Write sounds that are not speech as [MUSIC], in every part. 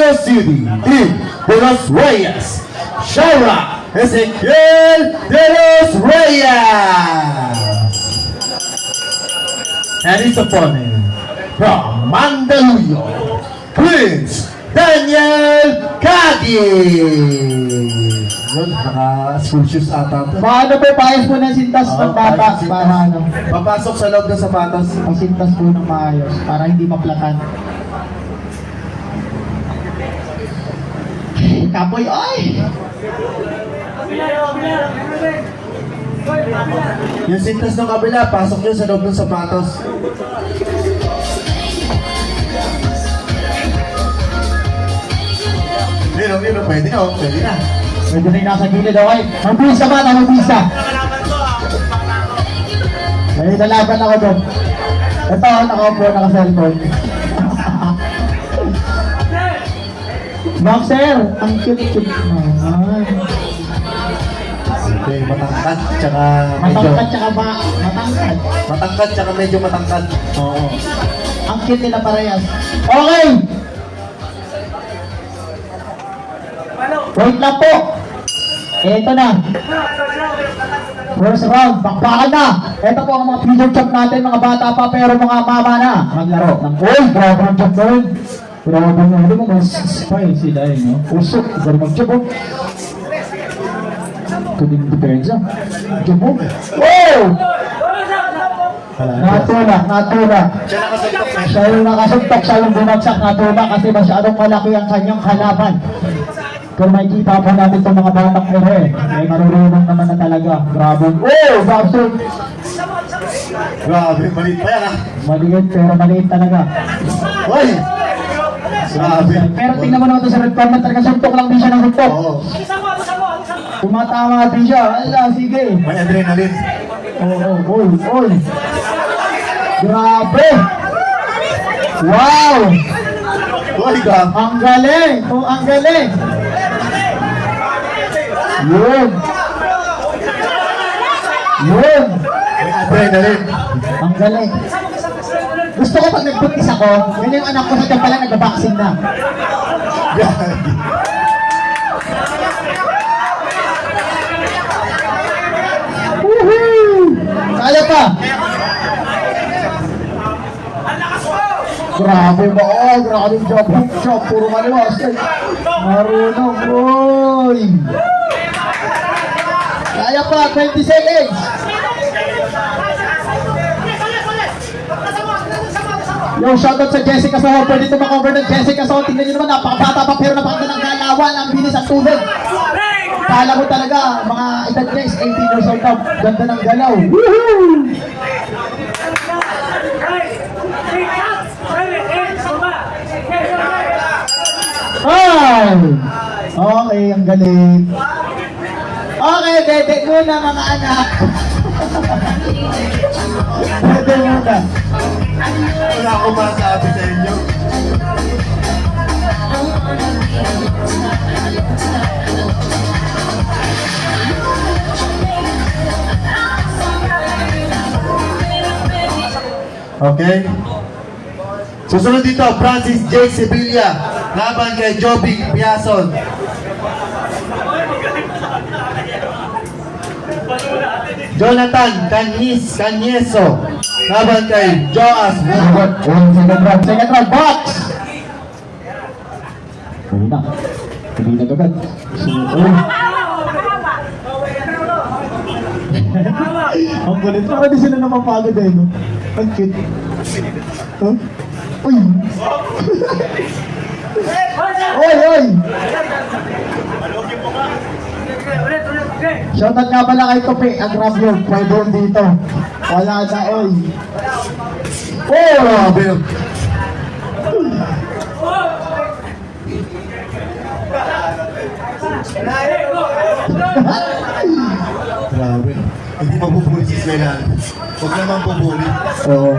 Studio City y de los Reyes, Shaura Ezequiel de los Reyes. And his opponent from Mandaluyong, Prince Daniel Cadiz. Yun, naka-school shoes ata. Paano po paayos po ng sintas ng Oo, bata kahit sintas. para ano? Papasok sa loob ng sapatos. Ang sintas po ng maayos para hindi maplatan. Kapoy, ay! Yung sintas ng kabila, pasok yun sa loob ng sapatos. Yun, yun, oh, pwede na, pwede na. Pwede na yung nasa gilid, okay? Magbisa ba? Magbisa. May nalaban ako doon. Ito, nakaupo, naka-cellphone. Boxer, ang cute-cute naman. Okay, matangkad, tsaka medyo... Matangkad tsaka ba? Matangkad. Matangkad, tsaka medyo matangkad. Oo. Ang cute nila parehas. Okay! Wait lang po. Ito na. First round, bakbakan na. Ito po ang mga future champ natin, mga bata pa, pero mga mama na. Maglaro uy, grabe ang champ doon. Grabe nga, hindi mo mas spy sila eh, no? Usok, iba mag champ, oh. Kuning. Champ, oh. Wow! Natula, natula. Siya eh. Yung nakasuntok, siya yung bumagsak natula kasi masyadong malaki ang kanyang kalaban. Kung makikita po natin itong mga batang ere, may marurunong naman na talaga. Grabe. Oh, Babson! Grabe, malit pa yan ah. Maliit pero maliit talaga. Uy! Grabe. Pero tingnan mo naman ito sa red corner, talaga suntok lang din siya ng suntok. Oo, Tumatama din siya. Ala, sige. may adrenaline. Oo, oh, oy, oy. Grabe! Wow! Uy, grabe. Ang galing! Oh, ang galing! Yun! Yun! May adrenaline. Ang galing! Gusto ko pag nagbuntis ako, yun yung anak ko sa pala nag-vaccine na. Kaya pa! Grabe ba? Oh, grabe job. Job, puro maliwas. Marunong, boy! Kaya pa, 20 seconds! Yung shoutout sa Jessica Soho, pwede tumakover ng Jessica Soho. Tingnan nyo naman, napakabata pa pero napakaganda ng galawan, ang bilis at tulog. Kala mo talaga, mga edad niya is 18 years old daw. Ganda ng galaw. Woohoo! Ay! Okay, ang galing. Okay, dede muna mga anak. [LAUGHS] dede muna. Wala akong masabi sa inyo. Okay? Susunod dito, Francis J. Sevilla. Laban kay Joby Piason. Jonathan Canis Canieso. Laban kay Joas Woodward. Second round, second round, box! Uy na. Hindi na agad. Uy. Ang kulit. Para di sila napapagod eh, no? Ang cute. Huh? Uy! Oy, oy! Shoutout nga pala kay Tope, ang Rabio, pwede dito. Wala na, oy. Oh! Grabe. Grabe. Hindi mabubuli si Svelan. Huwag naman bubuli. Oo.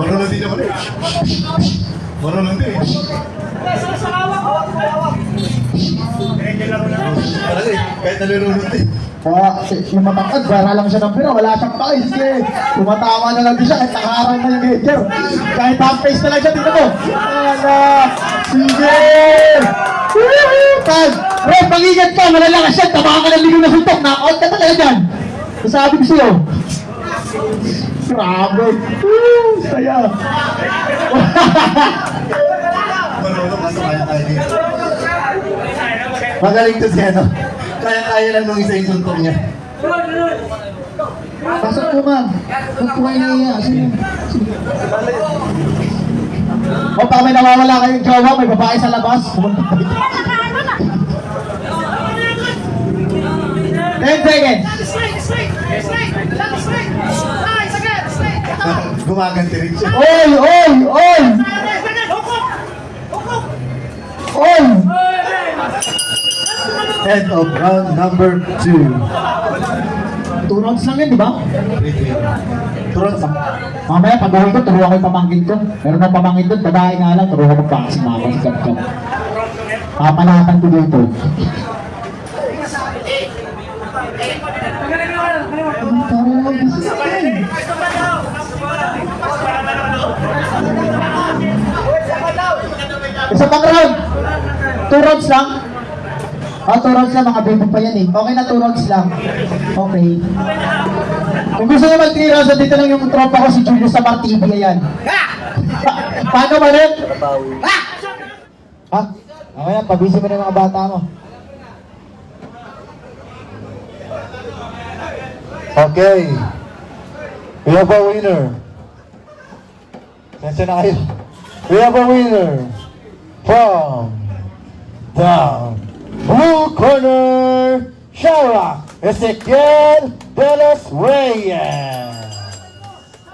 Marunong din naman eh. Marunong din eh. Talaga eh. Kahit nalulunod din. Kaya si- yung matangkad, bara lang siya ng pera, wala siyang pakay. Sige, tumatama na lang siya, kahit nakaharang na yung major. Kahit half face na lang siya, tingnan mo. Ala, Sige! Tag! Bro, pangingat ka, malalakas yan. Tamaan ka ng ligaw na suntok. Knockout ka talaga dyan. Sasabi ko sa'yo. Grabe. Woo, saya. Magaling to si ano. Kaya-kaya lang nung isa yung suntok niya. Pasok po, ma'am. Huwag po kayo. Sige. O, baka may nawawala kayong jowa, may babae sa labas. 10 seconds. Straight, straight, straight, straight. Gumaganti rin siya. Oy, oy, oy! Oy! End of round number two. Two rounds lang yun, di ba? Turun sa... Mamaya, pag ko, turuan ko yung pamangkin ko. Meron ng pamangkin doon, babae nga lang, turuan ko magpakasi mama si Kapkap. Papalatan ko dito. Isa pang round. Two rounds lang. Ah, two rounds lang, mga baby pa yan eh. Okay na, two rounds lang. Okay. Kung gusto nyo mag-3 rounds, dito lang yung tropa ko si Julius sa Martibia yan. Pa- Paano ba rin? Ha? Okay na, pabisi mo na yung mga bata mo. Okay. We have a winner. Sensya na kayo. We have a winner from the blue corner, Sharak Ezequiel de los Reyes.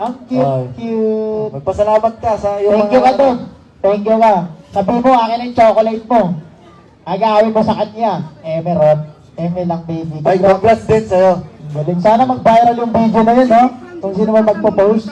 Ang Ay. cute-cute. Magpasalamat ka sa iyong Thank you ka doon. Thank you ka. Sabi mo, akin yung chocolate mo. Agawin mo sa kanya. Emerald. Eme lang baby. Ay, congrats din sa'yo. Galing. Sana mag-viral yung video na yun, no? Kung sino man magpo-post.